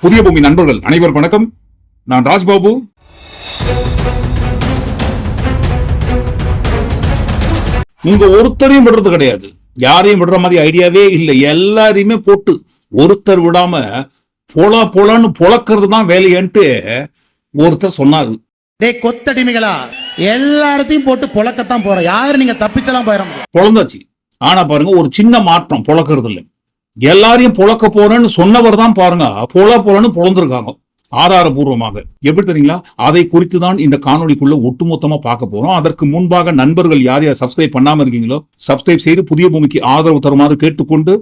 புதிய பூமி நண்பர்கள் அனைவருக்கும் வணக்கம். நான் ராஜ்பாபு. உங்க ஒருத்தரையும் விடுறது கிடையாது. யாரையும் விடுற மாதிரி ஐடியாவே இல்லை. எல்லாரையுமே போட்டு ஒருத்தர் விடாம பொல பொலன்னு பொழக்கிறது தான் வேலையன்ட்டு ஒருத்தர் சொன்னாரு. டேய் கொத்தடிமைகளா? எல்லாத்தையும் போட்டு பொழக்கத்தான் போறோம் யாரும் நீங்க தப்பிச்செல்லாம் போயிட முடியாது பொழந்தாச்சு. ஆனா பாருங்க ஒரு சின்ன மாற்றம் பொழக்கிறது இல்லை எல்லாரையும் புழக்க போறேன்னு சொன்னவர் தான் பாருங்க. பொழ பொழன்னு புலந்திருக்காங்க. ஆதாரபூர்வமாக. எப்படி தெரியுங்களா? அதை குறித்து தான் இந்த காணொளிக்குள்ள ஒட்டுமொத்தமா பார்க்க போறோம். அதற்கு முன்பாக நண்பர்கள் யார் யார் சப்ஸ்கிரைப் பண்ணாம இருக்கீங்களோ சப்ஸ்கிரைப் செய்து புதிய பூமிக்கு ஆதரவு தருமாறு கேட்டுக்கொண்டு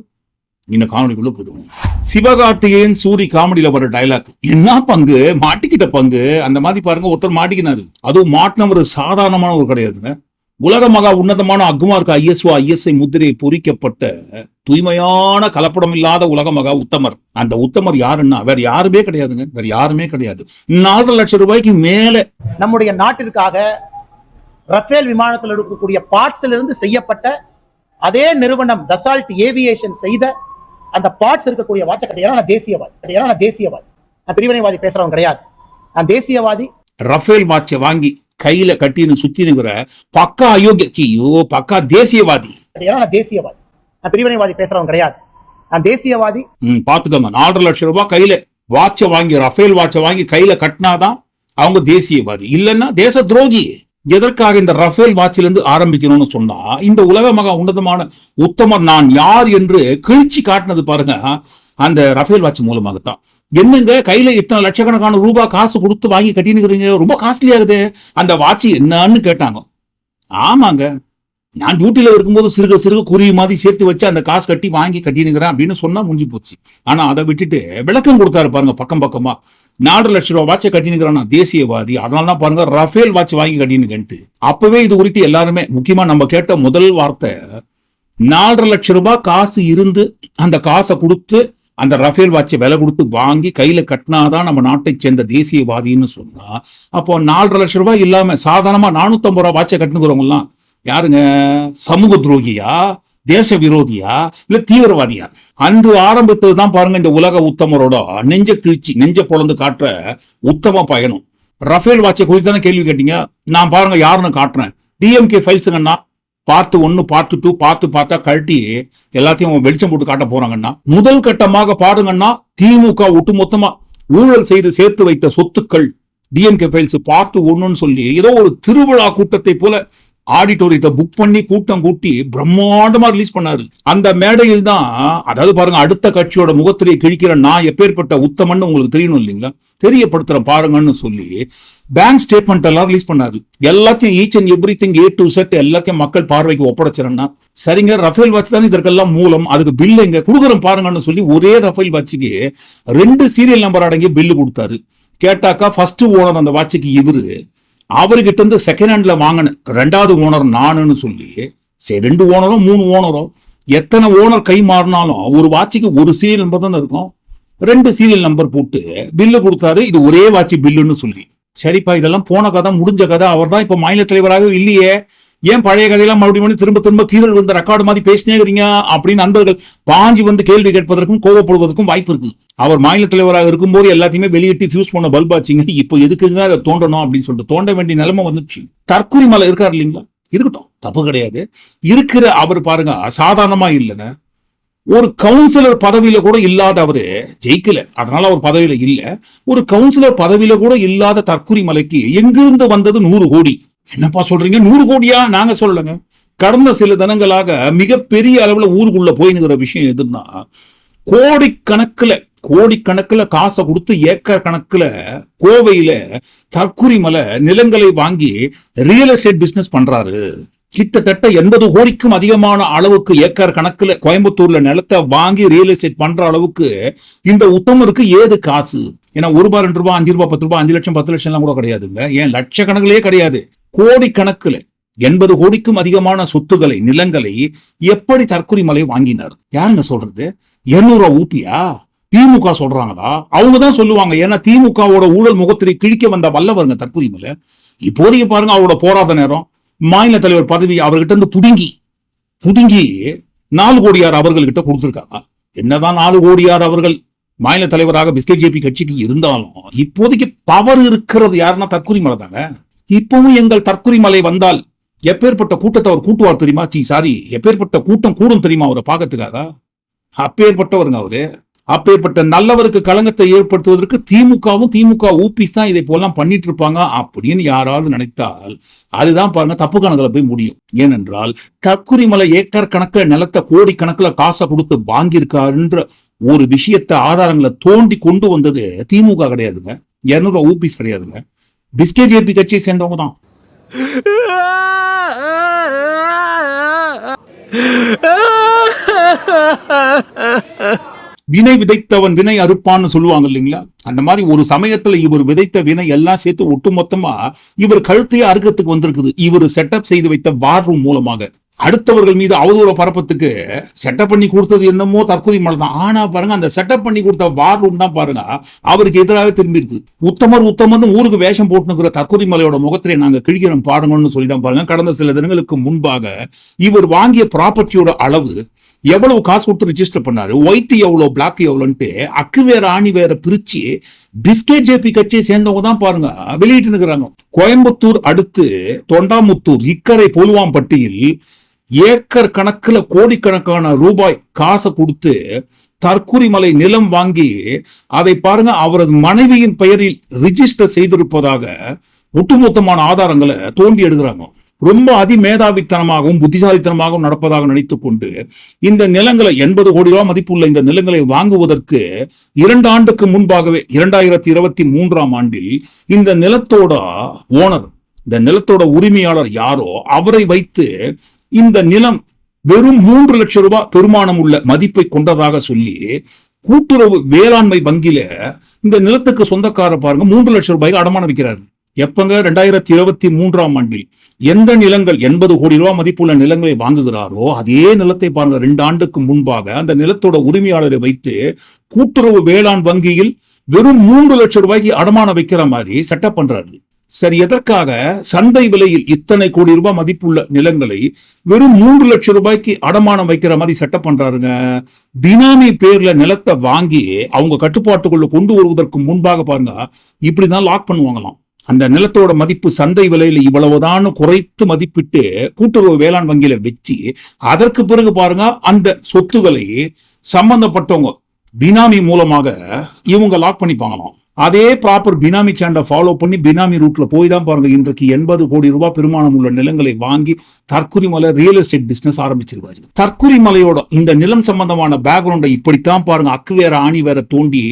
இந்த காணொலிக்குள்ள போயிடுவோம். சிவகார்த்திகேயன் சூரி காமெடியில வர டயலாக் என்ன பங்கு? மாட்டிக்கிட்ட பங்கு. அந்த மாதிரி பாருங்க ஒருத்தர் மாட்டிக்கினாரு. அதுவும் மாட்டினவர் சாதாரணமான ஒரு கிடையாதுங்க. உலக மகா உன்னதமான அக்மார்க்கு ஐஎஸ்ஓ ஐஎஸ்ஐ முத்திரை பொறிக்கப்பட்ட தூய்மையான கலப்படம் இல்லாத உலக மகா உத்தமர். அந்த உத்தமர் யாருன்னா வேற யாருமே கிடையாதுங்க. வேற யாருமே கிடையாது. நாலரை லட்சம் ரூபாய்க்கு மேல நம்முடைய நாட்டிற்காக ரஃபேல் விமானத்தில் இருக்கக்கூடிய பார்ட்ஸ்ல இருந்து செய்யப்பட்ட அதே நிறுவனம் தசால்ட் ஏவியேஷன் செய்த அந்த பார்ட்ஸ் இருக்கக்கூடிய ஏன்னா நான் தேசியவாதி. நான் தேசியவாதி. நான் பிரிவினைவாதி பேசுறவன் கிடையாது. நான் தேசியவாதி. ரஃபேல் வாட்சை வாங்கி கையில கட்டின்னு சுத்தி நிற்கிற பக்கா அயோக்கியச்சியோ பக்கா தேசியவாதி. ஏன்னா நான் தேசியவாதி. நான் பிரிவினைவாதி பேசுறவன் கிடையாது. நான் தேசியவாதி. ம், பாத்துக்கோங்க நாலரை லட்சம் ரூபாய் கையில வாட்சை வாங்கி ரஃபேல் வாட்சை வாங்கி கையில கட்டினாதான் அவங்க தேசியவாதி. இல்லைன்னா தேச துரோகி. எதற்காக இந்த ரஃபேல் வாட்சில இருந்து ஆரம்பிக்கணும்னு சொன்னா இந்த உலக மகா உன்னதமான உத்தமர் நான் யார் என்று கிழிச்சு காட்டினது பாருங்க அந்த ரஃபேல் வாட்ச் மூலமாகத்தான். என்னங்க? கையில இத்தனை லட்சக்கணக்கான ரூபாய் காசு கொடுத்து வாங்கி கட்டினுக்குதுங்க ரொம்ப காஸ்ட்லி ஆகுது. அந்த வாட்ச் என்னன்னு கேட்டாங்க. ஆமாங்க. நான் டியூட்டில இருக்கும்போது சிறுக சிறுக குருவி மாதிரி சேர்த்து வச்சு அந்த காசு கட்டி வாங்கி கட்டினுக்கிறேன் அப்படின்னு சொன்னா முடிஞ்சு போச்சு. ஆனா அதை விட்டுட்டு விளக்கம் கொடுத்தாரு பாருங்க பக்கம் பக்கமா. நாலு லட்ச ரூபா வாட்சை கட்டினுக்கிறான் நான் தேசியவாதி. அதனால தான் பாருங்க ரஃபேல் வாட்ச் வாங்கி கட்டினுக்கன்ட்டு அப்பவே இது குறித்து எல்லாருமே முக்கியமா நம்ம கேட்ட முதல் வார்த்தை நாலரை லட்ச ரூபாய் காசு இருந்து அந்த காசை கொடுத்து அந்த ரஃபேல் வாட்சை விலை கொடுத்து வாங்கி கையில கட்டினாதான் நம்ம நாட்டை சேர்ந்த தேசியவாதின்னு சொன்னா அப்போ நாலரை லட்சம் ரூபாய் இல்லாம சாதாரணமா நானூத்தம்பது ரூபாய் வாட்சை கட்டுனுக்கிறவங்கலாம் யாருங்க? சமூக துரோகியா? தேச விரோதியா? இல்ல தீவிரவாதியா? அன்று ஆரம்பித்தது தான் பாருங்க இந்த உலக உத்தமரோட நெஞ்ச கிழிச்சி நெஞ்ச பொழந்து காட்டுற உத்தம பயணம். ரஃபேல் வாட்சை குறித்து தானே கேள்வி கேட்டீங்க? நான் பாருங்க யாருன்னு காட்டுறேன். டிஎம்கே ஃபைல்ஸுங்கன்னா பார்த்து ஒன்னு பார்த்து டூ பார்த்து பார்த்தா கழட்டி எல்லாத்தையும் வெளிச்சம் போட்டு காட்ட போறாங்கன்னா முதல் கட்டமாக பாருங்கன்னா திமுக ஒட்டுமொத்தமா ஊழல் செய்து சேர்த்து வைத்த சொத்துக்கள் டிஎம்கே ஃபைல்ஸ் பார்த்து ஒன்றுன்னு சொல்லி ஏதோ ஒரு திருவிழா கூட்டத்தை போல ஆடிட்டோரியத்தை புக் பண்ணி கூட்டம் கூட்டி பிரம்மாண்டமா ரிலீஸ் பண்ணாரு. அந்த மேடையில் தான் அதாவது பாருங்க அடுத்த கட்சியோட முகத்திரையை கிழிக்கிற நான் எப்பேற்பட்ட உத்தமன்னு உங்களுக்கு தெரியணும் இல்லைங்களா? தெரியப்படுத்துறேன் பாருங்கன்னு சொல்லி பேங்க் ஸ்டேட்மெண்ட் எல்லாம் ரிலீஸ் பண்ணாரு. எல்லாத்தையும் each and every thing A to Z எல்லாத்தையும் மக்கள் பார்வைக்கு ஒப்படைச்சிருன்னா சரிங்க ரஃபேல் வாட்ச் தான் இதற்கெல்லாம் மூலம் அதுக்கு பில் எங்க கொடுக்குறோம் பாருங்கன்னு சொல்லி ஒரே ரஃபேல் வாட்சுக்கு ரெண்டு சீரியல் நம்பர் அடங்கிய பில்லு கொடுத்தாரு. கேட்டாக்கா ஃபர்ஸ்ட் ஓனர் அந்த வாட்சுக்கு இவரு. அவர்கிட்ட இருந்து செகண்ட் ஹேண்ட்ல வாங்கின ரெண்டாவது ஓனர் நானுன்னு சொல்லி சரி ரெண்டு ஓனரும் மூணு ஓனரும் எத்தனை ஓனர் கை மாறினாலும் ஒரு வாட்சுக்கு ஒரு சீரியல் நம்பர் தானே இருக்கும். ரெண்டு சீரியல் நம்பர் போட்டு பில்லு கொடுத்தாரு இது ஒரே வாட்சி பில்லுன்னு சொல்லி. சரிப்பா இதெல்லாம் போன கதை முடிஞ்ச கதை. அவர் தான் இப்ப மாநில தலைவராக இல்லையே. ஏன் பழைய கதையெல்லாம் மறுபடியும் வந்து திரும்ப திரும்ப கீழல் வந்த ரெக்கார்டு மாதிரி பேசினே இருக்கிறீங்க அப்படின்னு நண்பர்கள் பாஞ்சி வந்து கேள்வி கேட்பதற்கும் கோவப்படுவதற்கும் வாய்ப்பு இருக்கு. அவர் மாநில தலைவராக இருக்கும்போது எல்லாத்தையுமே வெளியிட்டு ஃபியூஸ் பண்ண பல்ப் ஆச்சுங்க. இப்போ எதுக்குங்க அதை தோண்டணும் அப்படின்னு சொல்லிட்டு தோண்ட வேண்டிய நிலைமை வந்துச்சு தற்கொலை மலை இருக்காரு இல்லைங்களா? இருக்கட்டும் தப்பு கிடையாது. இருக்கிற அவர் பாருங்க சாதாரணமா இல்லைங்க. ஒரு கவுன்சிலர் பதவியில கூட இல்லாத அவரு ஜெயிக்கல. அதனால அவர் பதவியில இல்ல. ஒரு கவுன்சிலர் பதவியில கூட இல்லாத தற்குறி மலைக்கு எங்கிருந்து வந்தது நூறு கோடி? என்னப்பா சொல்றீங்க? நூறு கோடியா? நாங்க சொல்லலங்க. கடந்த சில தினங்களாக மிகப்பெரிய அளவுல ஊருக்குள்ள போயினுங்கிற விஷயம் எதுன்னா கோடிக்கணக்கில் கோடிக்கணக்குல காசை கொடுத்து ஏக்கர் கணக்குல கோவையில தற்குறி மலை நிலங்களை வாங்கி ரியல் எஸ்டேட் பிஸ்னஸ் பண்றாரு. கிட்டத்தட்ட எண்பது கோடிக்கும் அதிகமான அளவுக்கு ஏக்கர் கணக்குல கோயம்புத்தூர்ல நிலத்தை வாங்கி ரியல் எஸ்டேட் பண்ற அளவுக்கு இந்த உத்தமருக்கு ஏது காசு? ஏன்னா ஒரு ரூபாய் ரெண்டு ரூபாய் அஞ்சு ரூபாய் பத்து ரூபாய் அஞ்சு லட்சம் பத்து லட்சம் எல்லாம் கூட கிடையாதுங்க. ஏன்? லட்சக்கணக்கிலேயே கிடையாது. கோடி கணக்குல எண்பது கோடிக்கும் அதிகமான சொத்துக்களை நிலங்களை எப்படி தற்கொலை மலை வாங்கினார்? யாருங்க சொல்றது? இருநூறு ரூபா ஊப்பியா திமுக சொல்றாங்களா? அவங்க தான் சொல்லுவாங்க. ஏன்னா திமுகவோட ஊழல் முகத்திரை கிழிக்க வந்த வல்லவருங்க தற்கொலை மலை இப்போதைக்கு பாருங்க அவரோட போராட்ட நேரம். மாநில தலைவர் பதவி அவர்கிட்ட இருந்து புடுங்கி புடுங்கி நாலு கோடியார் அவர்கள்கிட்ட கொடுத்துருக்காங்க. என்னதான் நாலு கோடியார் அவர்கள் மாநில தலைவராக பிஸ்கெட் ஜேபி கட்சிக்கு இருந்தாலும் இப்போதைக்கு பவர் இருக்கிறது யாருன்னா தற்கொலை மலை தாங்க இப்பவும் எங்கள் தற்கொலை மலை வந்தால் எப்பேற்பட்ட கூட்டத்தை அவர் கூட்டுவார் தெரியுமா? சி சாரி எப்பேற்பட்ட கூட்டம் கூடும் தெரியுமா அவரை பார்க்கறதுக்காக? அப்பேற்பட்டவருங்க அவரு. அப்பேற்பட்ட நல்லவருக்கு களங்கத்தை ஏற்படுத்துவதற்கு திமுகவும் திமுக ஊபிஸ் தான் இதை போலாம் பண்ணிட்டு இருப்பாங்க அப்படின்னு யாராவது நினைத்தால் அதுதான் பாருங்க தப்பு கணக்கில் போய் முடியும். ஏனென்றால் கக்குரிமலை ஏக்கர் கணக்கில் நிலத்தை கோடி கணக்கில் காசை கொடுத்து வாங்கியிருக்காருன்ற ஒரு விஷயத்தை ஆதாரங்களை தோண்டி கொண்டு வந்தது திமுக கிடையாதுங்க. இரநூறுவா ஊபிஸ் கிடையாதுங்க. பிஸ்கே ஜேபி கட்சியை சேர்ந்தவங்க தான். வினை விதைத்தவன் வினை அறுப்பான்னு சொல்லுவாங்க இல்லைங்களா? அந்த மாதிரி ஒரு சமயத்துல இவர் விதைத்த வினை எல்லாம் சேர்த்து ஒட்டுமொத்தமா இவர் கழுத்தையே அறுக்கத்துக்கு வந்திருக்குது. இவர் செட்டப் செய்து வைத்த வார் ரூம் மூலமாக. அடுத்தவர்கள் மீது அவதூற பரப்பத்துக்கு செட்டப் பண்ணி கொடுத்தது என்னமோ தற்கொலை மலை தான். ஆனா பாருங்க அந்த செட்டப் பண்ணி கொடுத்த வார் ரூம் தான் பாருங்க அவருக்கு எதிராக திரும்பி இருக்கு உத்தமர் உத்தமர்னு ஊருக்கு வேஷம் போட்டுனுக்கிற தற்கொலை மலையோட முகத்திலே நாங்க கிழிக்கிறோம் பாருங்கன்னு சொல்லி தான் பாருங்க. கடந்த சில தினங்களுக்கு முன்பாக இவர் வாங்கிய ப்ராப்பர்ட்டியோட அளவு எவ்வளவு காசு கொடுத்து ரிஜிஸ்டர் பண்ணாரு? ஒயிட் எவ்வளவு பிளாக் எவ்வளோன்ட்டு அக்கு வேற ஆணி வேற பிரிச்சு பிஸ்கெட் ஜேபி கட்சியை சேர்ந்தவங்க தான் பாருங்க வெளியிட்டு இருக்கிறாங்க கோயம்புத்தூர் அடுத்து தொண்டாமுத்தூர் இக்கரை பொலுவாம்பட்டியில் ஏக்கர் கணக்குல கோடிக்கணக்கான ரூபாய் காசை கொடுத்து தற்குறிமலை நிலம் வாங்கி அதை பாருங்க அவரது மனைவியின் பெயரில் ரிஜிஸ்டர் செய்திருப்பதாக ஒட்டுமொத்தமான ஆதாரங்களை தோண்டி எடுக்கிறாங்க. ரொம்ப அதிமேதாவித்தனமாகவும் புத்திசாலித்தனமாகவும் நடப்பதாக நினைத்துக் கொண்டு இந்த நிலங்களை எண்பது கோடி ரூபாய் மதிப்புள்ள இந்த நிலங்களை வாங்குவதற்கு இரண்டு ஆண்டுக்கு முன்பாகவே இரண்டாயிரத்தி இருபத்தி மூன்றாம் ஆண்டில் இந்த நிலத்தோட ஓனர் இந்த நிலத்தோட உரிமையாளர் யாரோ அவரை வைத்து இந்த நிலம் வெறும் மூன்று லட்சம் ரூபாய் பெருமானம் உள்ள மதிப்பை கொண்டதாக சொல்லி கூட்டுறவு வேளாண்மை வங்கியில இந்த நிலத்துக்கு சொந்தக்கார பாருங்க மூன்று லட்சம் ரூபாய்க்கு அடமானம் வைக்கிறாரு. எப்பங்க? ரெண்டாயிரத்தி இருபத்தி மூன்றாம் ஆண்டில் எந்த நிலங்கள் எண்பது கோடி ரூபாய் மதிப்புள்ள நிலங்களை வாங்குகிறாரோ அதே நிலத்தை பாருங்க ரெண்டு ஆண்டுக்கு முன்பாக அந்த நிலத்தோட உரிமையாளரை வைத்து கூட்டுறவு வேளாண் வங்கியில் வெறும் மூன்று லட்சம் ரூபாய்க்கு அடமானம் வைக்கிற மாதிரி செட்டப் பண்றாரு. சரி எதற்காக? சந்தை விலையில் இத்தனை கோடி ரூபாய் மதிப்புள்ள நிலங்களை வெறும் மூன்று லட்சம் ரூபாய்க்கு அடமானம் வைக்கிற மாதிரி செட்டப் பண்றாருங்க. பினாமி பேர்ல நிலத்தை வாங்கி அவங்க கட்டுப்பாட்டுக்குள்ள கொண்டு வருவதற்கு முன்பாக பாருங்க இப்படிதான் லாக் பண்ணுவாங்களாம். அந்த நிலத்தோட மதிப்பு சந்தை விலையில இவ்வளவுதான் குறைத்து மதிப்பிட்டு கூட்டுறவு வேளாண் வங்கியில வச்சு அதற்கு பிறகு பாருங்க அந்த சொத்துக்களை சம்பந்தப்பட்டவங்க பினாமி மூலமாக இவங்க லாக் பண்ணிப்பாங்களாம் அதே ப்ராப்பர் பினாமி சேண்டை ஃபாலோ பண்ணி பினாமி ரூட்ல போய் தான் பாருங்க இன்றைக்கு எண்பது கோடி ரூபாய் பெருமானம் உள்ள நிலங்களை வாங்கி தற்குறிமலை ரியல் எஸ்டேட் பிசினஸ் ஆரம்பிச்சிருவாரு. தற்குறிமலையோட இந்த நிலம் சம்பந்தமான பேக்ரவுண்டை இப்படித்தான் பாருங்க அக்கு வேற ஆணி வேற தோண்டி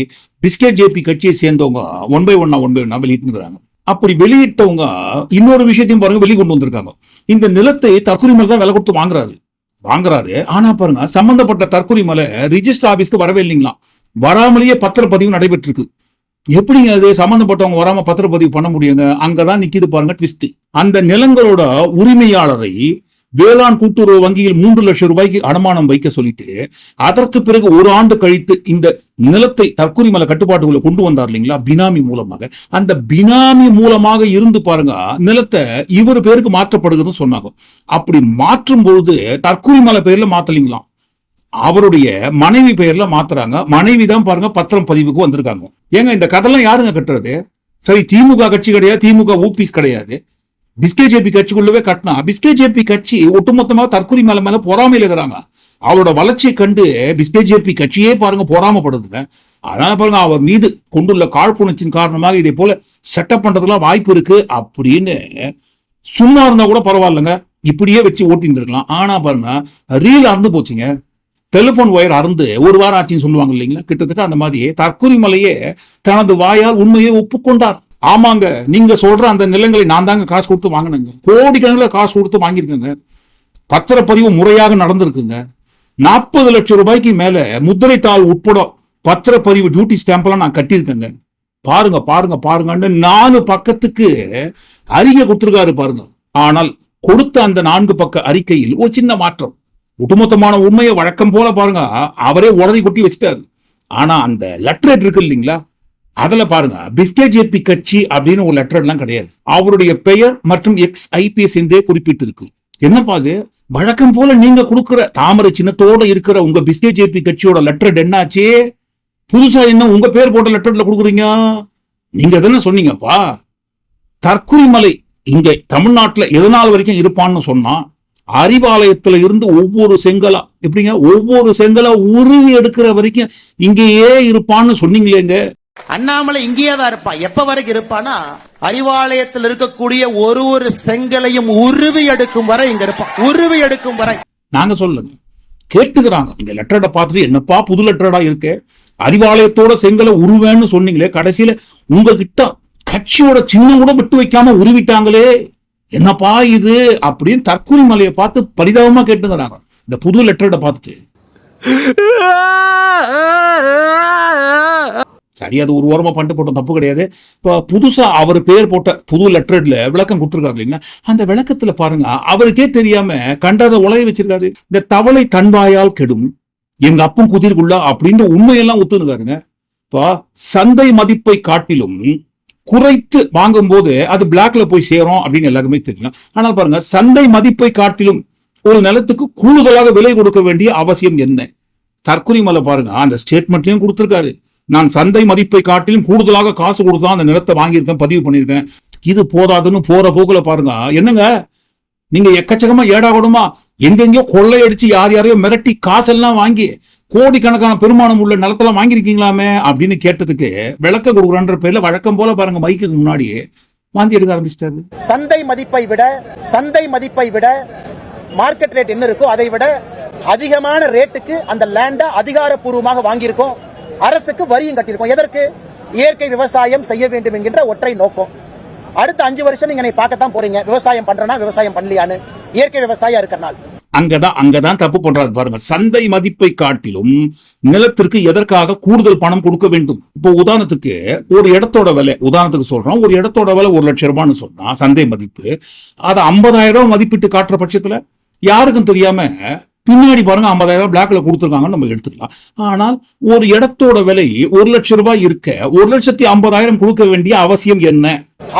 பிஸ்கெட் ஜேபி கட்சியை சேர்ந்தவங்க ஒன் பை ஒன்னா ஒன் பை ஒன்னா வெளியிட்டுங்கிறாங்க அப்படி வெளியிட்டவங்க இன்னொரு விஷயத்தையும் பாருங்க வெளியே கொண்டு வந்திருக்காங்க. இந்த நிலத்தை தற்கொலை தான் விலை கொடுத்து வாங்குறாரு. வாங்குறாரு. ஆனா பாருங்க சம்பந்தப்பட்ட தற்குறிமலை ரிஜிஸ்டர் ஆபீஸ்க்கு வரவே இல்லைங்களாம் வராமலேயே பத்திரப்பதிவு நடைபெற்றிருக்கு. எப்படிங்க அது சம்பந்தப்பட்டவங்க வராம பத்திரப்பதிவு பண்ண முடியுங்க? அங்கதான் நிக்கிது பாருங்க ட்விஸ்ட் அந்த நிலங்களோட உரிமையாளரை வேளாண் கூட்டுறவு வங்கியில் மூன்று லட்சம் ரூபாய்க்கு அடமானம் வைக்க சொல்லிட்டு அதற்கு பிறகு ஒரு ஆண்டு கழித்து இந்த நிலத்தை தற்குறிமலை கட்டுப்பாட்டுக்குள்ள கொண்டு வந்தார் இல்லைங்களா? பினாமி மூலமாக. அந்த பினாமி மூலமாக இருந்து பாருங்க நிலத்தை இவர் பேருக்கு மாற்றப்படுகிறதுன்னு சொன்னாங்க. அப்படி மாற்றும் பொழுது தற்குறிமலை பேர்ல மாத்தலீங்களாம். அவருடைய மனைவி பெயர்ல மாத்துறாங்க. மனைவி தான் பாருங்க பத்திரம் பதிவுக்கு வந்திருக்காங்க. ஏங்க இந்த கதையெல்லாம் யாருங்க கட்டுறது? சரி திமுக கட்சி கிடையாது திமுக ஊபிஸ் கிடையாது. பிஸ்கே ஜேபி கட்சிக்குள்ளவே கட்டினா பிஸ்கே ஜேபி கட்சி ஒட்டுமொத்தமாக தற்கொலை மேல மேல பொறாமையில இருக்கிறாங்க அவரோட வளர்ச்சியை கண்டு பிஸ்கே ஜேபி கட்சியே பாருங்க பொறாமப்படுதுங்க அதனால பாருங்க அவர் மீது கொண்டுள்ள காழ்ப்புணர்ச்சியின் காரணமாக இதே போல செட்டப் பண்றதுலாம் வாய்ப்பு இருக்கு அப்படின்னு சும்மா இருந்தா கூட பரவாயில்லைங்க. இப்படியே வச்சு ஓட்டிருந்துருக்கலாம் ஆனா பாருங்க ரீல் அறுந்து போச்சுங்க. டெலிபோன் ஒயர் அறுந்து ஒரு வாரம் ஆச்சுன்னு சொல்லுவாங்க இல்லைங்களா? கிட்டத்தட்ட அந்த மாதிரி தற்கொலைமலையே தனது வாயால் உண்மையை ஒப்புக்கொண்டார். ஆமாங்க நீங்க சொல்ற அந்த நிலங்களை நான் தாங்க காசு கொடுத்து வாங்கினேங்க. கோடிக்கணக்கில் காசு கொடுத்து வாங்கியிருக்கேங்க. பத்திரப்பதிவு முறையாக நடந்திருக்குங்க. நாற்பது லட்சம் ரூபாய்க்கு மேல முத்திரைத்தாள் உட்பட பத்திரப்பதிவு டியூட்டி ஸ்டாம்பெல்லாம் நான் கட்டியிருக்கேங்க. பாருங்க பாருங்க பாருங்கன்னு நாலு பக்கத்துக்கு அறிக்கை கொடுத்துருக்காரு பாருங்க. ஆனால் கொடுத்த அந்த நான்கு பக்க அறிக்கையில் ஒரு சின்ன மாற்றம். ஒட்டுமொத்தமான உண்மையை வழக்கம் போல பாருங்க அவரே உடனே கொட்டி வச்சுட்டாரு. ஆனா அந்த லெட்டர் இருக்கு இல்லைங்களா? அதுல பாருங்க பிஸ்கே ஜேபி கட்சி அப்படின்னு ஒரு லெட்டர் எல்லாம் கிடையாது. அவருடைய பெயர் மற்றும் எக்ஸ் ஐபிஎஸ் என்றே குறிப்பிட்டு இருக்கு என்னப்பா அது? வழக்கம் போல நீங்க கொடுக்குற தாமரை சின்னத்தோட இருக்கிற உங்க பிஸ்கே ஜேபி கட்சியோட லெட்டர் என்னாச்சு புதுசா என்ன உங்க பேர் போட்ட லெட்டர்ல கொடுக்குறீங்க? நீங்க தானே சொன்னீங்கப்பா? தற்குறிமலை இங்க தமிழ்நாட்டுல எதனால் வரைக்கும் இருப்பான்னு சொன்னா அறிவாலயத்துல இருந்து ஒவ்வொரு செங்கலா எப்படிங்க? ஒவ்வொரு செங்கலா உருவி எடுக்கிற வரைக்கும் இங்கேயே இருப்பான்னு சொன்னீங்களேங்க. அண்ணாமலை இங்கேயே தான் இருப்பான் எப்ப வரைக்கும் இருப்பானா? அறிவாலயத்தில் இருக்கக்கூடிய ஒரு ஒரு செங்கலையும் உருவி எடுக்கும் வரை இங்க இருப்பான் உருவி எடுக்கும் வரை. நாங்க சொல்லுங்க கேட்டுக்கிறாங்க. இந்த லெட்டரை பார்த்துட்டு என்னப்பா புது லெட்டரடா இருக்கு? அறிவாலயத்தோட செங்கலை உருவேன்னு சொன்னீங்களே கடைசியில உங்ககிட்ட கட்சியோட சின்னம் கூட விட்டு வைக்காம உருவிட்டாங்களே என்னப்பா இது? அப்படின்னு தற்கொலை மலையை பார்த்து பரிதாபமா கேட்டுக்கிறாங்க. இந்த புது லெட்டரை பார்த்துட்டு. சரி அது ஒரு ஓரமா பண்ணிட்டு போட்டோம் தப்பு கிடையாது. இப்போ புதுசா அவர் பேர் போட்ட புது லெட்டர்ல விளக்கம் கொடுத்துருக்காரு இல்லைன்னா அந்த விளக்கத்துல பாருங்க அவருக்கே தெரியாம கண்டதை உலகை வச்சிருக்காரு. இந்த தவளை தன்வாயால் கெடும் எங்க அப்பன் குதிர்குள்ளா அப்படின்ற உண்மையெல்லாம் ஒத்துனுக்காருங்க இப்போ சந்தை மதிப்பை காட்டிலும் குறைத்து வாங்கும்போது அது பிளாக்ல போய் சேரும் அப்படின்னு எல்லாருக்குமே தெரியும். ஆனால் பாருங்க சந்தை மதிப்பை காட்டிலும் ஒரு நிலத்துக்கு கூடுதலாக விலை கொடுக்க வேண்டிய அவசியம் என்ன? தற்கொலை மலை பாருங்க அந்த ஸ்டேட்மெண்ட்லையும் கொடுத்துருக்காரு. நான் சந்தை மதிப்பை காட்டிலும் கூடுதலாக காசு கொடுத்தா அந்த நிலத்தை வாங்கியிருக்கேன் பதிவு பண்ணியிருக்கேன். இது போதாதுன்னு போற போக்குல பாருங்க. என்னங்க? நீங்க எக்கச்சக்கமா ஏடா கூடமா எங்கெங்கயோ கொள்ளையடிச்சு யார் யாரையோ மிரட்டி காசெல்லாம் வாங்கி கோடிக்கணக்கான பெருமானம் உள்ள நிலத்தெல்லாம் வாங்கியிருக்கீங்களாமே அப்படின்னு கேட்டதுக்கு விளக்கம் கொடுக்குறன்ற பேர்ல வழக்கம் போல பாருங்க மைக்குக்கு முன்னாடியே வாந்தி எடுக்க ஆரம்பிச்சிட்டாரு. சந்தை மதிப்பை விட சந்தை மதிப்பை விட மார்க்கெட் ரேட் என்ன இருக்கோ அதை விட அதிகமான ரேட்டுக்கு அந்த லேண்டை அதிகாரப்பூர்வமாக வாங்கியிருக்கோம். அரசுக்கு வரியும் கட்டியிருக்கோம். எதற்கு? இயற்கை விவசாயம் செய்ய வேண்டும் என்கின்ற ஒற்றை நோக்கம். அடுத்த அஞ்சு வருஷம் நீங்க என்னை பார்க்கத்தான் போறீங்க. விவசாயம் பண்றேன்னா விவசாயம் பண்ணலையான்னு. இயற்கை விவசாயம் இருக்கிறனால. அங்கதான் அங்கதான் தப்பு பண்றாரு பாருங்க. சந்தை மதிப்பை காட்டிலும் நிலத்திற்கு எதற்காக கூடுதல் பணம் கொடுக்க வேண்டும்? இப்போ உதாரணத்துக்கு ஒரு இடத்தோட விலை உதாரணத்துக்கு சொல்றோம். ஒரு இடத்தோட விலை ஒரு லட்சம் ரூபான்னு சொன்னா சந்தை மதிப்பு அதை ஐம்பதாயிரம் ரூபாய் மதிப்பிட்டு காட்டுற பட்சத்துல யாருக்கும் தெரியாம பின்னாடி பாருங்க ஐம்பதாயிரம் ரூபாய் பிளாக்ல கொடுத்துருக்காங்கன்னு நம்ம எடுத்துக்கலாம். ஆனால் ஒரு இடத்தோட விலை ஒரு லட்சம் ரூபாய் இருக்க ஒரு லட்சத்தி ஐம்பதாயிரம் கொடுக்க வேண்டிய அவசியம் என்ன?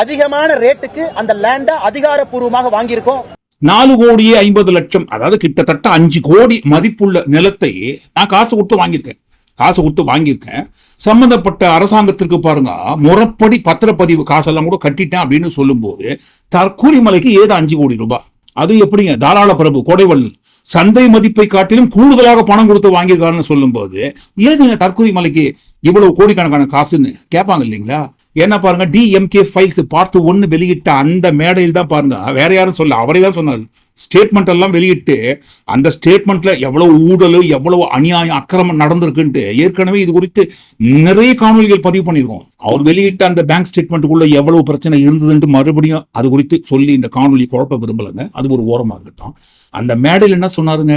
அதிகமான ரேட்டுக்கு அந்த லேண்டை அதிகாரப்பூர்வமாக வாங்கியிருக்கோம். நாலு கோடியே ஐம்பது லட்சம் அதாவது கிட்டத்தட்ட அஞ்சு கோடி மதிப்புள்ள நிலத்தை நான் காசு கொடுத்து வாங்கியிருக்கேன். காசு கொடுத்து வாங்கியிருக்கேன். சம்பந்தப்பட்ட அரசாங்கத்திற்கு பாருங்க முறைப்படி பத்திரப்பதிவு காசெல்லாம் கூட கட்டிட்டேன் அப்படின்னு சொல்லும்போது தற்கூலி மலைக்கு ஏதோ அஞ்சு கோடி ரூபாய். அது எப்படிங்க? தாராள பிரபு கொடைவள்ளல். சந்தை மதிப்பை காட்டிலும் கூடுதலாக பணம் கொடுத்து வாங்கியிருக்காருன்னு சொல்லும்போது ஏதுங்க தற்கொலை மலைக்கு இவ்வளவு கோடிக்கணக்கான காசுன்னு? கேட்பாங்க இல்லைங்களா? என்ன பாருங்க டிஎம்கே ஃபைல்ஸ் பார்ட் ஒன்னு வெளியிட்ட அந்த மேடையில் தான் பாருங்க. வேற யாரும் சொல்ல அவரே தான் சொன்னார். ஸ்டேட்மெண்ட் எல்லாம் வெளியிட்டு அந்த ஸ்டேட்மெண்ட்ல எவ்வளவு ஊழல் எவ்வளவு அநியாயம் அக்கிரமம் நடந்திருக்குன்ட்டு ஏற்கனவே இது குறித்து நிறைய காணொலிகள் பதிவு பண்ணியிருக்கோம். அவர் வெளியிட்ட அந்த பேங்க் ஸ்டேட்மெண்ட்டுக்குள்ள எவ்வளவு பிரச்சனை இருந்ததுன்ட்டு மறுபடியும் அது குறித்து சொல்லி இந்த காணொலி குழப்ப விரும்பலைங்க. அது ஒரு ஓரமாக இருக்கட்டும். அந்த மேடையில் என்ன சொன்னாருங்க?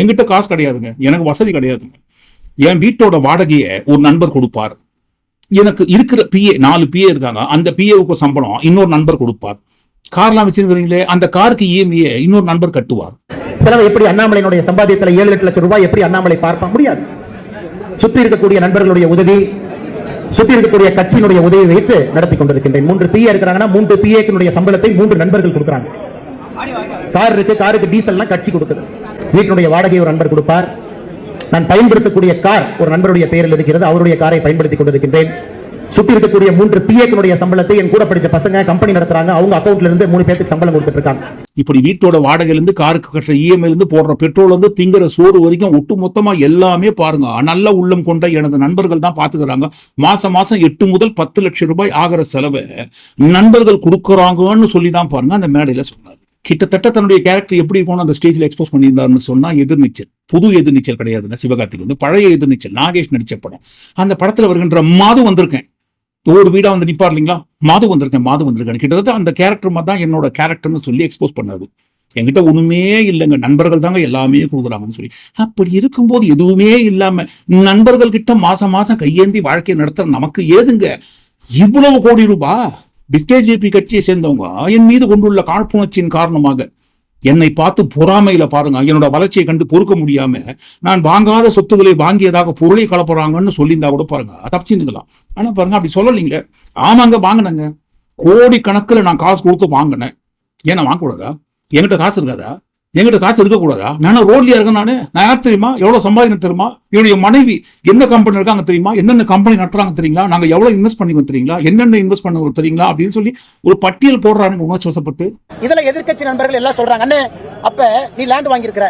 எங்கிட்ட காசு கிடையாதுங்க. எனக்கு வசதி கிடையாதுங்க. என் வீட்டோட வாடகையை ஒரு நண்பர் கொடுப்பார். எனக்கு இருக்கிற பிஏ நாலு பிஏ இருக்காங்க. அந்த பிஏவுக்கு சம்பளம் இன்னொரு நண்பர் கொடுப்பார். கார்லாம் வச்சிருக்கிறீங்களே அந்த காருக்கு இஎம்ஏ இன்னொரு நண்பர் கட்டுவார். செலவு எப்படி அண்ணாமலையினுடைய சம்பாதியத்துல ஏழு எட்டு லட்சம் ரூபாய் எப்படி அண்ணாமலை பார்க்க முடியாது. சுத்தி இருக்கக்கூடிய நண்பர்களுடைய உதவி சுத்தி இருக்கக்கூடிய கட்சியினுடைய உதவி வைத்து நடத்தி கொண்டிருக்கின்றேன். மூன்று பிஏ இருக்கிறாங்கன்னா மூன்று பிஏக்கினுடைய சம்பளத்தை மூன்று நண்பர்கள் கொடுக்குறாங்க. கார் இருக்கு காருக்கு டீசல்லாம் கட்சி கொடுக்குது. வீட்டினுடைய வாடகை ஒரு நண்பர் கொடுப்பார். நான் பயன்படுத்தக்கூடிய கார் ஒரு நண்பருடைய பெயரில் இருக்கிறது. அவருடைய காரை பயன்படுத்திக் கொண்டிருக்கின்றேன். சுத்தி இருக்கக்கூடிய மூன்று பிஏக்கினுடைய சம்பளத்தை என் கூட படிச்ச பசங்க கம்பெனி நடத்துறாங்க. அவங்க அக்கௌண்ட்ல இருந்து மூணு பேருக்கு சம்பளம் கொடுத்துட்டு இருக்காங்க இப்படி வீட்டோட வாடகையில இருந்து காருக்கு கட்டுற இஎம்ஐல இருந்து போடுற பெட்ரோல் இருந்து திங்கிற சோறு வரைக்கும் ஒட்டு மொத்தமா எல்லாமே பாருங்க. நல்ல உள்ளம் கொண்ட எனது நண்பர்கள் தான் பாத்துக்கிறாங்க. மாசம் மாசம் எட்டு முதல் பத்து லட்சம் ரூபாய் ஆகிற செலவை நண்பர்கள் கொடுக்கறாங்கன்னு சொல்லி தான் பாருங்க. அந்த மேடையில சொன்னார். கிட்டத்தட்ட தன்னுடைய கேரக்டர் எப்படி இருக்கும்னு அந்த ஸ்டேஜ்ல எக்ஸ்போஸ் பண்ணியிருந்தாருன்னு சொன்னா எதிர்நீச்சல். புது எதிர்நீச்சல் கிடையாதுங்க. சிவகார்த்திக் வந்து பழைய எதிர்நீச்சல் நாகேஷ் நடிச்ச படம். அந்த படத்தில் வருகின்ற மாது வந்திருக்கேன். ஒரு வீடாக வந்து நிப்பார் இல்லைங்களா? மாது வந்திருக்கேன் மாது வந்திருக்கேன். கிட்டத்தட்ட அந்த கேரக்டர் மாதிரி தான் என்னோட கேரக்டர்னு சொல்லி எக்ஸ்போஸ் பண்ணாரு. என்கிட்ட ஒண்ணுமே இல்லைங்க. நண்பர்கள் தாங்க எல்லாமே கொடுக்குறாங்கன்னு சொல்லி. அப்படி இருக்கும்போது எதுவுமே இல்லாம நண்பர்கள் கிட்ட மாசம் மாசம் கையேந்தி வாழ்க்கையை நடத்துற நமக்கு ஏதுங்க? இவ்வளவு கோடி ரூபாய் பிஸ்கே ஜேபி கட்சியை சேர்ந்தவங்க என் மீது கொண்டுள்ள காழ்ப்புணர்ச்சியின் காரணமாக என்னை பார்த்து பொறாமையில பாருங்க. என்னோட வளர்ச்சியை கண்டு பொறுக்க முடியாம நான் வாங்காத சொத்துக்களை வாங்கியதாக பொருளை கலப்புறாங்கன்னு சொல்லியிருந்தா கூட பாருங்க. தப்பிச்சுக்கலாம் ஆனா பாருங்க அப்படி சொல்லலீங்களே. ஆமாங்க வாங்கினேங்க. கோடி கணக்குல நான் காசு கொடுத்து வாங்கினேன். ஏன்னா வாங்கக்கூடாதா? என்கிட்ட காசு இருக்காதா? என்கிட்ட காசு இருக்கக்கூடாதா? நான் ரோட்லயா இருக்கேன் நானு? நான் யார் தெரியுமா? எவ்வளவு சம்பாதிக்கணும் தெரியுமா? என்னுடைய மனைவி எந்த கம்பெனி இருக்காங்க தெரியுமா? என்னென்ன கம்பெனி நடத்துறாங்க தெரியுங்களா? நாங்க எவ்வளவு இன்வெஸ்ட் பண்ணி தெரியுங்களா? என்னென்ன இன்வெஸ்ட் பண்ணுவோம் தெரியுங்களா? அப்படின்னு சொல்லி ஒரு பட்டியல் போடுறாங்க உணர்ச்சி வசப்பட்டு. இதுல எதிர்க்கட்சி நண்பர்கள் எல்லாம் சொல்றாங்க அண்ணே அப்ப நீ லேண்ட் வாங்கியிருக்கிற.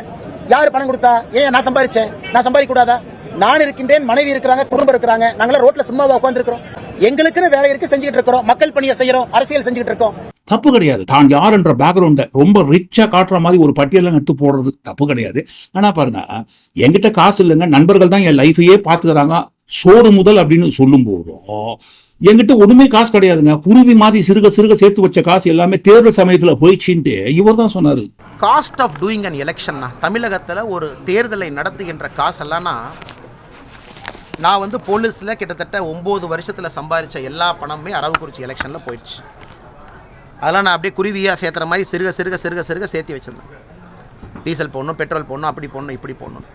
யாரு பணம் கொடுத்தா? ஏன் நான் சம்பாதிச்சேன் நான் சம்பாதிக்க கூடாதா நான் இருக்கின்றேன் மனைவி இருக்கிறாங்க குடும்பம் இருக்கிறாங்க. நாங்களாம் ரோட்ல சும்மாவா உட்காந்துருக்கிறோம் எங்களுக்குன்னு வேலை இருக்கு செஞ்சுட்டு இருக்கிறோம். மக்கள் பணியை செய்யறோம் அரசியல் செஞ்சுட்டு இருக்கோம். தப்பு கிடையாது. தான் யார் என்ற பேக்ரவுண்டை ரொம்ப ரிச்சாக காட்டுற மாதிரி ஒரு பட்டியலாம் எடுத்து போடுறது தப்பு கிடையாது. ஆனால் பாருங்க என்கிட்ட காசு இல்லைங்க நண்பர்கள் தான் என் லைஃபையே பார்த்துக்கிறாங்க சோறு முதல் அப்படின்னு சொல்லும் போதும் என்கிட்ட ஒன்றுமே காசு கிடையாதுங்க. குருவி மாதிரி சிறுக சிறுக சேர்த்து வச்ச காசு எல்லாமே தேர்தல் சமயத்தில் போயிடுச்சுன்ட்டு இவர் தான் சொன்னார் காஸ்ட் ஆஃப் டூயிங் அன் எலெக்ஷன்னா தமிழகத்தில் ஒரு தேர்தலை நடத்துகின்ற காசெல்லாம்னா நான் வந்து போலீஸில் கிட்டத்தட்ட ஒம்பது வருஷத்தில் சம்பாதிச்ச எல்லா பணமுமே அரவக்குறிச்சி எலெக்ஷனில் போயிடுச்சு. அதெல்லாம் நான் அப்படியே குருவியாக சேர்த்துற மாதிரி சிறுக சிறுக சிறுக சிறுக சேர்த்து வச்சுருந்தேன். டீசல் போடணும் பெட்ரோல் போடணும் அப்படி போடணும் இப்படி போடணும்.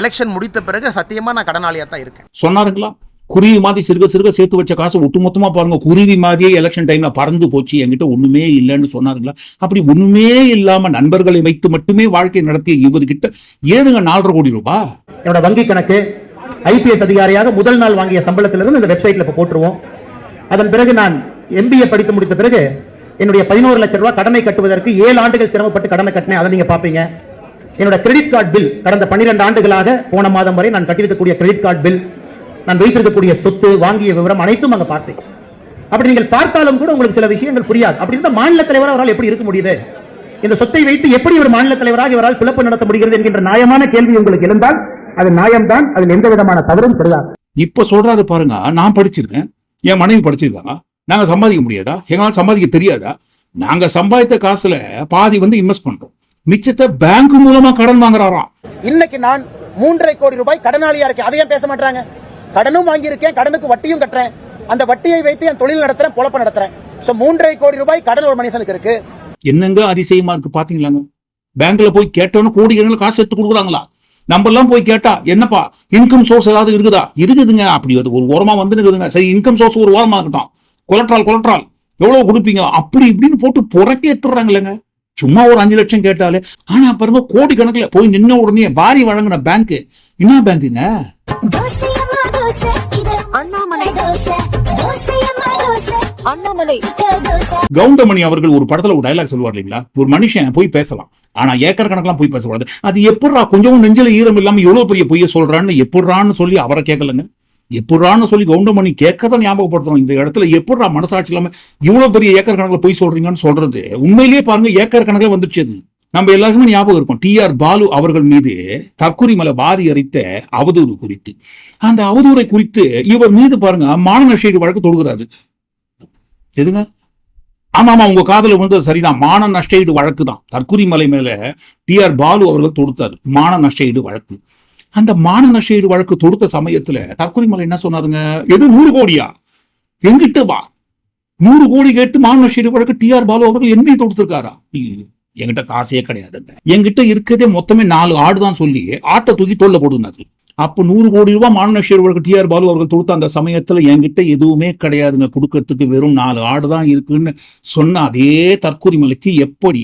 எலெக்ஷன் முடித்த பிறகு சத்தியமாக நான் கடனாளியாக தான் இருக்கேன். சொன்னாருங்களா? குருவி மாதிரி சிறுக சிறுக சேர்த்து வச்ச காசு ஒட்டுமொத்தமா பாருங்க குருவி மாதிரியே எலெக்ஷன் டைம்ல பறந்து போச்சு என்கிட்ட ஒண்ணுமே இல்லைன்னு சொன்னாருங்களா? அப்படி ஒண்ணுமே இல்லாம நண்பர்களை வைத்து மட்டுமே வாழ்க்கை நடத்திய இவர்கிட்ட ஏதுங்க நாலரை கோடி ரூபாய் என்னோட வங்கி கணக்கு ஐபிஎஸ் அதிகாரியாக முதல் நாள் வாங்கிய சம்பளத்திலிருந்து இந்த வெப்சைட்ல இப்ப போட்டுருவோம். அதன் பிறகு நான் எம்பிஏ படித்து முடித்த பிறகு என்னுடைய பதினோரு லட்சம் ரூபாய் கடமை கட்டுவதற்கு ஏழு ஆண்டுகள் சிரமப்பட்டு கடமை கட்டினேன். அதை நீங்க பாப்பீங்க என்னோட கிரெடிட் கார்டு பில் கடந்த 12 ஆண்டுகளாக போன மாதம் வரை நான் கட்டியிருக்கக்கூடிய கிரெடிட் கார்டு பில் நான் வைத்திருக்கக்கூடிய சொத்து வாங்கிய விவரம் அனைத்தும் அங்க பார்த்தேன். அப்படி நீங்கள் பார்த்தாலும் கூட உங்களுக்கு சில விஷயங்கள் புரியாது. அப்படி இருந்த மாநில தலைவர் அவரால் எப்படி இருக்க முடியுது? இந்த சொத்தை வைத்து எப்படி ஒரு மாநில தலைவராக இவரால் பிளப்பு நடத்த முடிகிறது என்கின்ற நியாயமான கேள்வி உங்களுக்கு இருந்தால் அது நியாயம்தான். அதில் எந்த விதமான தவறும் கிடையாது. இப்ப சொல்றாரு பாருங்க நான் படிச்சிருக்கேன். என் மனைவி படிச்சிருக்காங்க. நாங்க சம்பாதிக்க முடியாதா? எங்களால சம்பாதிக்க தெரியாதா? நாங்க சம்பாதித்த காசுல பாதி வந்து இன்வெஸ்ட் பண்றோம். மிச்சத்தை பேங்க் மூலமா கடன் வாங்குறாராம். இன்னைக்கு நான் மூன்றரை கோடி ரூபாய் கடனாளியா இருக்கேன். அதையும் பேச மாட்டாங்க கடனும் வாங்கியிருக்கேன் கடனுக்கு வட்டியும் கட்டுறேன். அந்த வட்டியை வைத்து என் தொழில் நடத்துறேன் பொழப்ப நடத்துறேன். சோ மூன்றரை கோடி ரூபாய் கடன் ஒரு மனுஷனுக்கு இருக்கு. என்னங்க அதிசயமா இருக்கு பாத்தீங்களாங்க? பேங்க்ல போய் கேட்டோன்னு கோடி கணக்கில் காசு எடுத்து கொடுக்குறாங்களா? நம்ம எல்லாம் போய் கேட்டா என்னப்பா இன்கம் சோர்ஸ் ஏதாவது இருக்குதா? இருக்குதுங்க. அப்படி அது ஒரு ஓரமா வந்து இருக்குதுங்க சரி இன்கம் சோர்ஸ் ஒரு ஓரமா இருக்கட்டும். Cholesterol cholesterol. எவ்வளவு கொடுப்பீங்க? அப்படி இப்படின்னு போட்டு புரட்டி எடுத்துடுறாங்களேங்க. சும்மா ஒரு அஞ்சு லட்சம் கேட்டாலே. ஆனா பாருங்க கோடி கணக்குல போய் நின்ன உடனே வாரி வழங்கின பேங்க் என்ன தோசை கவுண்டமணி அவர்கள் ஒரு படத்துல ஒரு டயலாக் சொல்லுவார் இல்லைங்களா? ஒரு மனுஷன் போய் பேசலாம். ஆனா ஏக்கர் கணக்கெல்லாம் போய் பேசக்கூடாது. அது எப்படிரா கொஞ்சம் நெஞ்சில ஈரம் இல்லாம இவ்வளவு பெரிய பொய்ய சொல்றான்னு எப்படிரான்னு சொல்லி அவரை கேட்கலங்க. எப்படான்னு சொல்லி கவுண்டமணி கேட்கதான் ஞாபகப்படுத்தணும். இந்த இடத்துல எப்படா மனசாட்சி இல்லாமல் இவ்வளோ பெரிய ஏக்கர் கணக்குல போய் சொல்றீங்கன்னு சொல்றது உண்மையிலேயே பாருங்க ஏக்கர் கணக்கில் வந்துருச்சு அது. நம்ம எல்லாருக்குமே ஞாபகம் இருக்கும். டி ஆர் பாலு அவர்கள் மீது தற்கொலை வாரி அறித்த அவதூறு குறித்து. அந்த அவதூரை குறித்து இவர் மீது பாருங்க மானநஷ்ட ஷேடு வழக்கு தொடுகிறாரு. எதுங்க? ஆமா ஆமா உங்க காதல வந்து சரிதான். மான நஷ்டஈடு வழக்கு தான் தற்குறி மலை மேல டி ஆர் பாலு அவர்கள் தொடுத்தார். மான நஷ்டஈடு வழக்கு. அந்த மான வழக்கு தொடுத்த சமயத்துல தற்குறி மலை என்ன சொன்னாருங்க? எது நூறு கோடியா? எங்கிட்ட வா. நூறு கோடி கேட்டு மான நஷ்டஈடு வழக்கு டி ஆர் பாலு அவர்கள் என் தொடுத்திருக்காரா? எங்கிட்ட காசே கிடையாதுங்க என்கிட்ட இருக்கிறதே மொத்தமே நாலு ஆடு தான் சொல்லி ஆட்டை தூக்கி தோல்ல போடுனாரு. அப்போ நூறு கோடி ரூபாய் மாநகர் டி டிஆர் பாலு அவர்கள் கொடுத்த அந்த சமயத்துல என்கிட்ட எதுவுமே கிடையாதுங்க. கொடுக்கறதுக்கு வெறும் நாலு ஆடு தான் இருக்குன்னு சொன்ன அதே தற்கொலைமலைக்கு எப்படி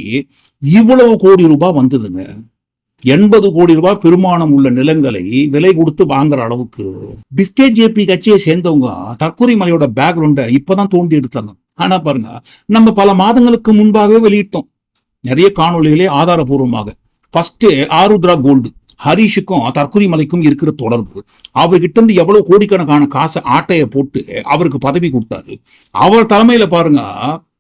இவ்வளவு கோடி ரூபாய் வந்ததுங்க? எண்பது கோடி ரூபாய் பெருமானம் உள்ள நிலங்களை விலை கொடுத்து வாங்குற அளவுக்கு பிஸ்கெட் ஜேபி கட்சியை சேர்ந்தவங்க தற்கொலை மலையோட பேக்ரவுண்டை இப்பதான் தோண்டி எடுத்தாங்க. ஆனா பாருங்க நம்ம பல மாதங்களுக்கு முன்பாகவே வெளியிட்டோம். நிறைய காணொளிகளே ஆதாரபூர்வமாக. ஃபர்ஸ்ட் ஆருத்ரா கோல்டு ஹரிஷுக்கும் தற்கொலை மலைக்கும் இருக்கிற தொடர்பு. அவர்கிட்ட இருந்து எவ்வளவு கோடிக்கணக்கான காசை ஆட்டையை போட்டு அவருக்கு பதவி கொடுத்தாரு. அவர் தலைமையில பாருங்க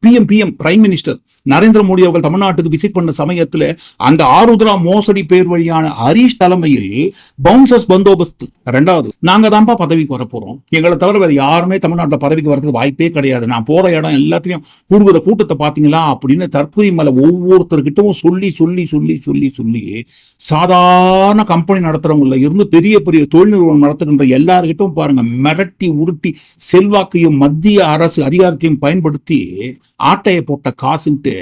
PM PM prime minister Narendra Modi அவர்கள் தமிழ்நாட்டுக்கு விசிட் பண்ண சமயத்துல அந்த ஆருத்ரா மோசடி பேர் வழியான ஹரீஷ் தலைமையில் பவுன்சர்ஸ் பந்தோபஸ்து. ரெண்டாவது நாங்க தான்ப்பா பதவிக்கு வரப்போறோம் எங்களை தவிர வேறு யாருமே தமிழ்நாட்டில் பதவிக்கு வரதுக்கு வாய்ப்பே கிடையாது. நான் போற இடம் எல்லாத்தையும் கூடுகிற கூட்டத்தை பார்த்தீங்களா அப்படின்னு தற்கொலை மலை ஒவ்வொருத்தர்கிட்டவும் சொல்லி சொல்லி சொல்லி சொல்லி சொல்லி சாதாரண கம்பெனி நடத்துறவங்கள இருந்து பெரிய பெரிய தொழில் நிறுவனம் நடத்துகின்ற எல்லார்கிட்டும் பாருங்க மிரட்டி உருட்டி செல்வாக்கையும் மத்திய அரசு அதிகாரத்தையும் பயன்படுத்தி ஆட்டையை போட்ட காசுன்ட்டு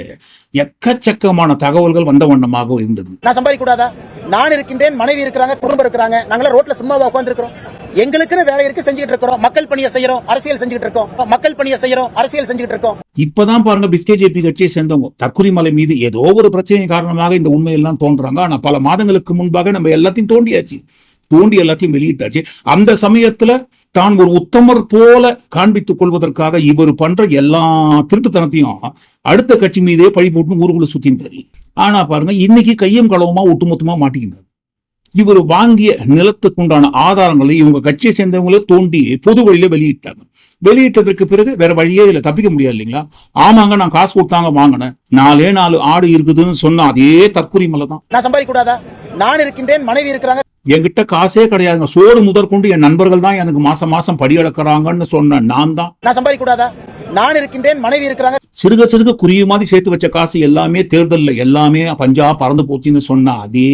எக்கச்சக்கமான தகவல்கள் வந்த வண்ணமாக இருந்தது. நான் சம்பாதிக்க கூடாதா நான் இருக்கின்றேன் மனைவி இருக்கிறாங்க குடும்பம் இருக்கிறாங்க. நாங்களாம் ரோட்ல சும்மாவா உட்காந்துருக்கிறோம் எங்களுக்குன்னு வேலை இருக்கு செஞ்சுட்டு இருக்கிறோம். மக்கள் பணியை செய்யறோம் அரசியல் செஞ்சுட்டு இருக்கோம். மக்கள் பணியை செய்யறோம் அரசியல் செஞ்சுட்டு இருக்கோம். இப்பதான் பாருங்க பிஸ்கேஜேபி கட்சியை சேர்ந்தவங்க. தற்குறி மலை மீது ஏதோ ஒரு பிரச்சனை காரணமாக இந்த உண்மையெல்லாம் தோன்றாங்க. ஆனா பல மாதங்களுக்கு முன்பாக நம்ம எல்லாத்தையும் தோண்டியாச்சு. தோண்டி எல்லாத்தையும் வெளியிட்டாச்சு. அந்த சமயத்துல தான் ஒரு உத்தமர் போல காண்பித்துக் கொள்வதற்காக இவர் பண்ற எல்லா திருட்டுத்தனத்தையும் அடுத்த கட்சி மீதே பழி போட்டு ஊருக்குள்ள சுத்தின்னு ஆனா பாருங்க இன்னைக்கு கையும் களவுமா ஒட்டுமொத்தமா மாட்டிக்கிங்க இவர் வாங்கிய நிலத்துக்குண்டான ஆதாரங்களை இவங்க கட்சியை சேர்ந்தவங்களே தோண்டி பொது வழியில வெளியிட்டாங்க. வெளியிட்டதற்கு பிறகு வேற வழியே இல்லை தப்பிக்க முடியாது இல்லைங்களா? ஆமாங்க நான் காசு கொடுத்தாங்க வாங்கினேன். நாலே நாலு ஆடு இருக்குதுன்னு சொன்ன அதே தற்குறி மலை தான் நான் சம்பாதிக்க கூடாதா? நான் இருக்கின்றேன் மனைவி இருக்கிறாங்க. என்கிட்ட காசே கிடையாதுங்க. சோறு முதற்கொண்டு என் நண்பர்கள் தான் எனக்கு மாசம் மாசம் படி அளக்குறாங்கன்னு சொன்ன நான் தான். நான் சம்பாதிக்க கூடாதா நான் இருக்கின்றேன் மனைவி இருக்கிறாங்க. சிறுக சிறுக குருவி மாதிரி சேர்த்து வச்ச காசு எல்லாமே தேர்தல்ல எல்லாமே பஞ்சா பறந்து போச்சுன்னு சொன்ன அதே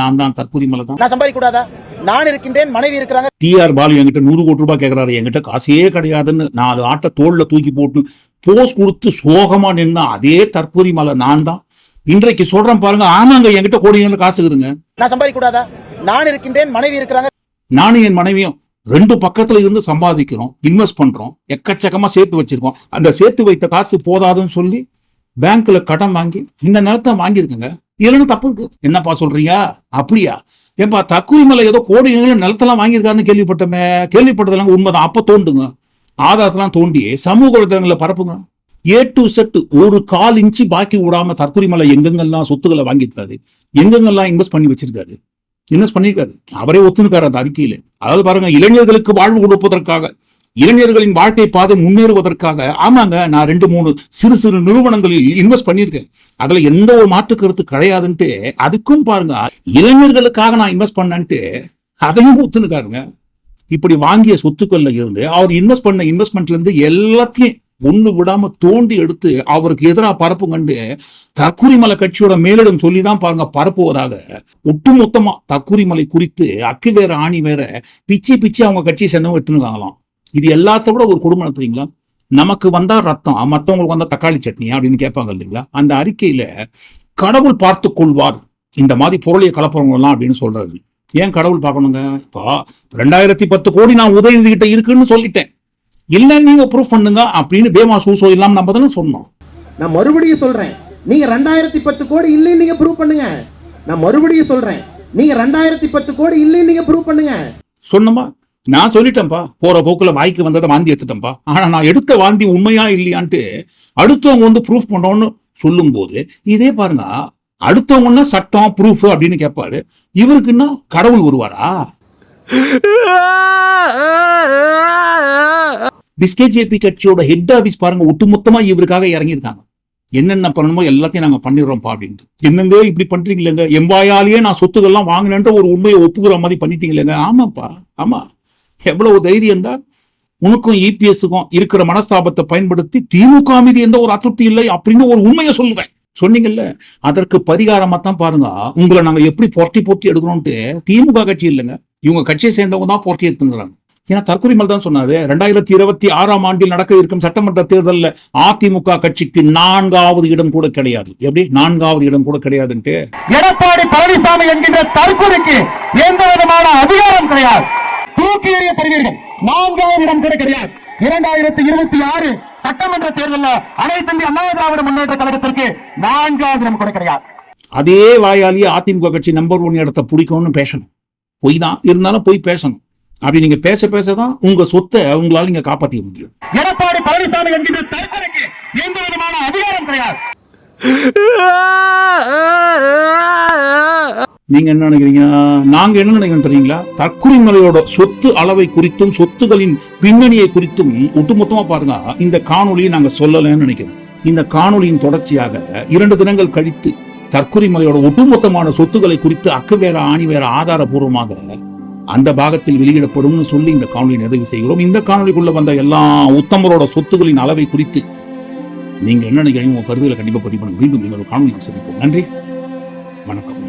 நான் தான் தற்குறி மலை தான். நான் சம்பாதிக்க கூடாதா நான் இருக்கின்றேன் மனைவி இருக்கிறாங்க. டிஆர் பாலு என்கிட்ட நூறு கோடி ரூபாய் கேட்கறாரு என்கிட்ட காசே கிடையாதுன்னு நாலு ஆட்டை தோல்ல தூக்கி போட்டு போஸ் கொடுத்து சோகமா நின்ன அதே தற்கொலை மலை நான் தான். இன்றைக்கு சொல்றேன் பாருங்க ஆமாங்க என்கிட்ட கோடிகள் காசு இருக்குதுங்க. நான் சம்பாதிக்க கூடாதா நான் இருக்கின்றேன் மனைவி இருக்கிறாங்க. நானும் என் மனைவியும் ரெண்டு பக்கத்துல இருந்து சம்பாதிக்கிறோம் இன்வெஸ்ட் பண்றோம் எக்கச்சக்கமா சேர்த்து வச்சிருக்கோம். அந்த சேர்த்து வைத்த காசு போதாதுன்னு சொல்லி பேங்க்ல கடன் வாங்கி இந்த நிலத்தை வாங்கியிருக்குங்க. இதுல தப்பு இருக்கு. என்னப்பா சொல்றியா அப்படியா? ஏன்பா தக்குரிமலை ஏதோ கோடி நிலத்தெல்லாம் வாங்கியிருக்காருன்னு கேள்விப்பட்டோமே. கேள்விப்பட்டதெல்லாம் உண்மைதான். அப்ப தோண்டுங்க. ஆதாரத்தெல்லாம் தோண்டி சமூக வலைதளங்களை பரப்புங்க. ஏ டு செட் ஒரு கால் இன்ச்சு பாக்கி விடாம தற்கொலை எங்கெங்கெல்லாம் சொத்துக்களை வாங்கியிருக்காரு எங்கெங்கெல்லாம் இன்வெஸ்ட் பண்ணி வச்சிருக்காரு இன்வெஸ்ட் பண்ணியிருக்காரு. அவரே ஒத்துனுக்காரு அந்த அறிக்கையில. அதாவது பாருங்க இளைஞர்களுக்கு வாழ்வு கொடுப்பதற்காக இளைஞர்களின் வாழ்க்கை பாதை முன்னேறுவதற்காக ஆமாங்க நான் ரெண்டு மூணு சிறு சிறு நிறுவனங்களில் இன்வெஸ்ட் பண்ணியிருக்கேன். அதுல எந்த ஒரு மாற்று கருத்து கிடையாதுன்ட்டு அதுக்கும் பாருங்க இளைஞர்களுக்காக நான் இன்வெஸ்ட் பண்ணேன்ட்டு அதையும் ஒத்துனுக்காருங்க. இப்படி வாங்கிய சொத்துக்கள்ல இருந்து அவர் இன்வெஸ்ட் பண்ண இன்வெஸ்ட்மெண்ட்ல இருந்து எல்லாத்தையும் ஒண்ணு விடாம தோண்டி எடுத்து அவருக்கு எதிராக பரப்பு கண்டு தற்குறிமலை கட்சியோட மேலிடம் சொல்லிதான் பாருங்க பரப்புவதாக. ஒட்டுமொத்தமா தற்குறிமலை குறித்து அக்கு வேற ஆணி வேற பிச்சு பிச்சு அவங்க கட்சியை சேர்ந்தவங்க எடுத்துருக்காங்களாம் இது எல்லாத்த விட ஒரு குடும்பம் தெரியுங்களா நமக்கு வந்தா ரத்தம் மற்றவங்களுக்கு வந்தா தக்காளி சட்னி அப்படின்னு கேட்பாங்க இல்லைங்களா? அந்த அறிக்கையில கடவுள் பார்த்து கொள்வார். இந்த மாதிரி பொருளையை கலப்புறவங்களாம் அப்படின்னு சொல்றாரு. ஏன் கடவுள் பார்க்கணுங்க? இப்போ ரெண்டாயிரத்தி பத்து கோடி நான் உதயநிதி கிட்ட இருக்குன்னு சொல்லிட்டேன். இல்ல நீங்க ப்ரூஃப் பண்ணுங்க அப்படின்னு பேமா சூசோ இல்லாம நம்ம தானே சொன்னோம். நான் மறுபடியும் சொல்றேன். நீங்க ரெண்டாயிரத்தி பத்து கோடி இல்லைன்னு நீங்க ப்ரூவ் பண்ணுங்க. நான் மறுபடியும் சொல்றேன். நீங்க ரெண்டாயிரத்தி பத்து கோடி இல்லைன்னு நீங்க ப்ரூவ் பண்ணுங்க. சொன்னமா நான் சொல்லிட்டேன்ப்பா போற போக்குல வாய்க்கு வந்ததை வாந்தி எடுத்துட்டேன்ப்பா ஆனா நான் எடுத்த வாந்தி உண்மையா இல்லையான்ட்டு அடுத்தவங்க வந்து ப்ரூஃப் பண்ணோன்னு சொல்லும்போது இதே பாருங்க அடுத்தவங்கன்னா சட்டம் ப்ரூஃப் அப்படின்னு கேட்பாரு இவருக்குன்னா கடவுள் வருவாரா? பிஸ்கேஜேபி கட்சியோட ஹெட் ஆஃபீஸ் பாருங்க ஒட்டுமொத்தமா இவருக்காக இறங்கியிருக்காங்க. என்னென்ன பண்ணணுமோ எல்லாத்தையும் நாங்க பண்ணிடுறோம்ப்பா அப்படின்ட்டு. என்னங்க இப்படி பண்றீங்களேங்க? எம்பாயாலேயே நான் சொத்துக்கள்லாம் வாங்கினேன்ற ஒரு உண்மையை ஒப்புக்கிற மாதிரி பண்ணிட்டீங்களேங்க? ஆமாப்பா ஆமா. எவ்வளவு தைரியம் தான் உனக்கும் இபிஎஸ்க்கும் இருக்கிற மனஸ்தாபத்தை பயன்படுத்தி திமுக மீது எந்த ஒரு அதிருப்தி இல்லை அப்படின்னு ஒரு உண்மையை சொல்லுவேன். சொன்னீங்கல்ல? அதற்கு பரிகாரமா தான் பாருங்க உங்களை நாங்க எப்படி பொட்டி பொட்டி எடுக்கிறோம்ட்டு திமுக கட்சி இல்லைங்க. இவங்க கட்சியை சேர்ந்தவங்க தான் பொட்டி எடுத்துங்கிறாங்க ஏன்னா தற்கொலை தான் சொன்னாரு. ரெண்டாயிரத்தி இருபத்தி ஆறாம் ஆண்டில் நடக்க இருக்கும் சட்டமன்ற தேர்தலில் அதிமுக கட்சிக்கு நான்காவது இடம் கூட கிடையாது. எப்படி? நான்காவது இடம் கூட கிடையாதுன்ட்டு. எடப்பாடி பழனிசாமி என்கின்ற தற்கொலைக்கு எந்த விதமான அதிகாரம் கிடையாது. தூக்கி எறியப்படுவீர்கள் நான்காவது இடம் கூட கிடையாது. இரண்டாயிரத்தி இருபத்தி ஆறு சட்டமன்ற தேர்தலில் அனைத்து இந்திய அண்ணா திராவிட முன்னேற்ற கழகத்திற்கு நான்காவது இடம் கூட கிடையாது. அதே வாயாலேயே அதிமுக கட்சி நம்பர் ஒன் இடத்தை பிடிக்கும்னு பேசணும். பொய் தான். இருந்தாலும் போய் பேசணும். அப்படி நீங்க பேச பேசதான் உங்க சொத்தை உங்களால நீங்க காப்பாத்திக்க முடியும். எடப்பாடி பழனிசாமி என்கின்ற எந்த விதமான அதிகாரம் கிடையாது. நீங்க என்ன நினைக்கிறீங்க? நாங்க என்ன நினைக்கிறோம் தெரியுங்களா? தற்குறிமலையோட சொத்து அளவை குறித்தும் சொத்துகளின் பின்னணியை குறித்தும் ஒட்டுமொத்தமா பாருங்க. இந்த காணொளியை நாங்க சொல்லலைன்னு நினைக்கிறோம். இந்த காணொளியின் தொடர்ச்சியாக இரண்டு தினங்கள் கழித்து தற்குறிமலையோட ஒட்டுமொத்தமான சொத்துக்களை குறித்து அக்கு வேற ஆணி வேற ஆதாரபூர்வமாக அந்த பாகத்தில் வெளியிடப்படும்னு சொல்லி இந்த காணொலி நிறைவு செய்கிறோம். இந்த காணொலிக்குள்ள வந்த எல்லா உத்தமரோட சொத்துகளின் அளவை குறித்து நீங்க என்ன நினைக்கிறீங்க? உங்க கருதுகளை கண்டிப்பா பதிவு பண்ணுங்க. மீண்டும் இன்னொரு காணொலி சந்திப்போம். நன்றி. வணக்கம்.